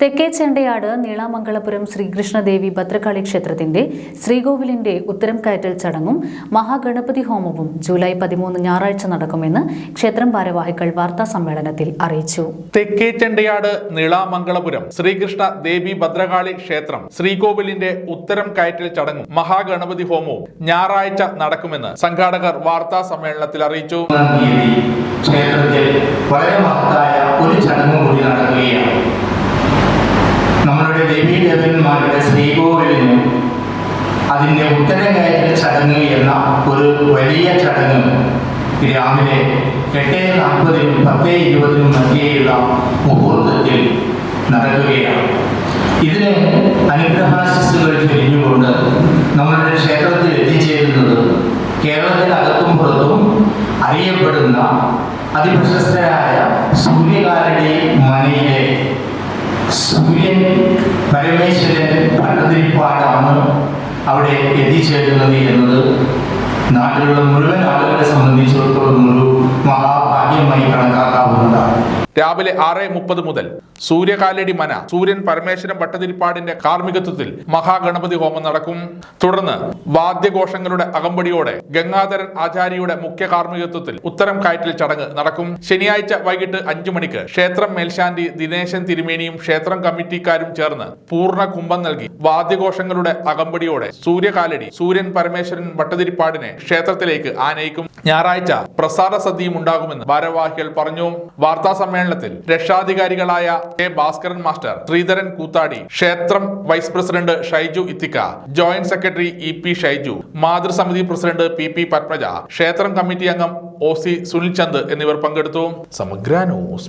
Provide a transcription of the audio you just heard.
തെക്കേ ചെണ്ടയാട് നീളാമംഗളപുരം ശ്രീകൃഷ്ണദേവി ഭദ്രകാളി ക്ഷേത്രത്തിന്റെ ശ്രീകോവിലിന്റെ ഉത്തരം കയറ്റൽ ചടങ്ങും മഹാഗണപതി ഹോമവും ജൂലൈ പതിമൂന്ന് ഞായറാഴ്ച നടക്കുമെന്ന് ക്ഷേത്രം ഭാരവാഹികൾ വാർത്താ സമ്മേളനത്തിൽ അറിയിച്ചു. തെക്കേ ചെണ്ടയാട് നീളാമംഗളപുരം ശ്രീകൃഷ്ണ ദേവി ഭദ്രകാളി ക്ഷേത്രം ശ്രീകോവിലിന്റെ ഉത്തരം കയറ്റൽ ചടങ്ങും മഹാഗണപതി ഹോമവും ഞായറാഴ്ച നടക്കുമെന്ന് സംഘാടകർ വാർത്താ സമ്മേളനത്തിൽ അറിയിച്ചു. ക്ഷേത്രത്തിൽ വളരെ മഹത്തായ ഒരു ചടങ്ങ് കൂടി നടക്കുകയാണ് നമ്മളുടെ ദേവീദേവന്മാരുടെ ശ്രീകോവിലിന് അതിന്റെ ഉത്തരം കയറ്റ ചടങ്ങ് എന്ന ഒരു വലിയ ചടങ്ങ് രാവിലെ എട്ട് നാൽപ്പതിനും പത്ത് ഇരുപതിനും മധ്യേയുള്ള മുഹൂർത്തത്തിൽ നടക്കുകയാണ്. ഇതിന് അനുഗ്രഹാശിസ്സുകൾ ചൊരിഞ്ഞുകൊണ്ട് നമ്മളുടെ ക്ഷേത്രത്തിൽ എത്തിച്ചേരുന്നത് കേരളത്തിനകത്തും പുറത്തും അറിയപ്പെടുന്ന അതിപ്രശസ്തരായ സൂര്യകാരുടെ മനയിലെ സൂര്യൻ പരമേശ്വരൻ ഭട്ടതിരിപ്പാടാണ് അവിടെ എത്തിച്ചേരുന്നത് എന്നത് നാട്ടിലുള്ള മുഴുവൻ ആളുകളെ സംബന്ധിച്ചിടത്തോളം രാവിലെ ആറ് മുപ്പത് മുതൽ സൂര്യകാലടി മന സൂര്യൻ പരമേശ്വരൻ ഭട്ടതിരിപ്പാടിന്റെ കാർമ്മികത്വത്തിൽ മഹാഗണപതി ഹോമം നടക്കും. തുടർന്ന് വാദ്യഘോഷങ്ങളുടെ അകമ്പടിയോടെ ഗംഗാധരൻ ആചാര്യയുടെ മുഖ്യ കാർമ്മികത്വത്തിൽ ഉത്തരം കയറ്റൽ ചടങ്ങ് നടക്കും. ശനിയാഴ്ച വൈകിട്ട് അഞ്ചു മണിക്ക് ക്ഷേത്രം മേൽശാന്തി ദിനേശൻ തിരുമേനിയും ക്ഷേത്രം കമ്മിറ്റിക്കാരും ചേർന്ന് പൂർണ കുംഭം നൽകി. വാദ്യഘോഷങ്ങളുടെ അകമ്പടിയോടെ സൂര്യകാലടി സൂര്യൻ പരമേശ്വരൻ ഭട്ടതിരിപ്പാടിനെ ക്ഷേത്രത്തിലേക്ക് ആനയിക്കും. ഞായറാഴ്ച പ്രസാദ സദ്യയും ഉണ്ടാകുമെന്ന് ഭാരവാഹികൾ പറഞ്ഞു. വാർത്താ സമ്മേളനത്തിൽ രക്ഷാധികാരികളായ കെ ഭാസ്കരൻ മാസ്റ്റർ ശ്രീധരൻ കൂത്താടി ക്ഷേത്രം vice president Shaiju ഇത്തിക്ക joint secretary E P Shaiju മാതൃസമിതി president P P Padmaja ക്ഷേത്രം കമ്മിറ്റി അംഗം ഒ സി സുനിൽ ചന്ദ് എന്നിവർ പങ്കെടുത്തു. സമഗ്ര ന്യൂസ്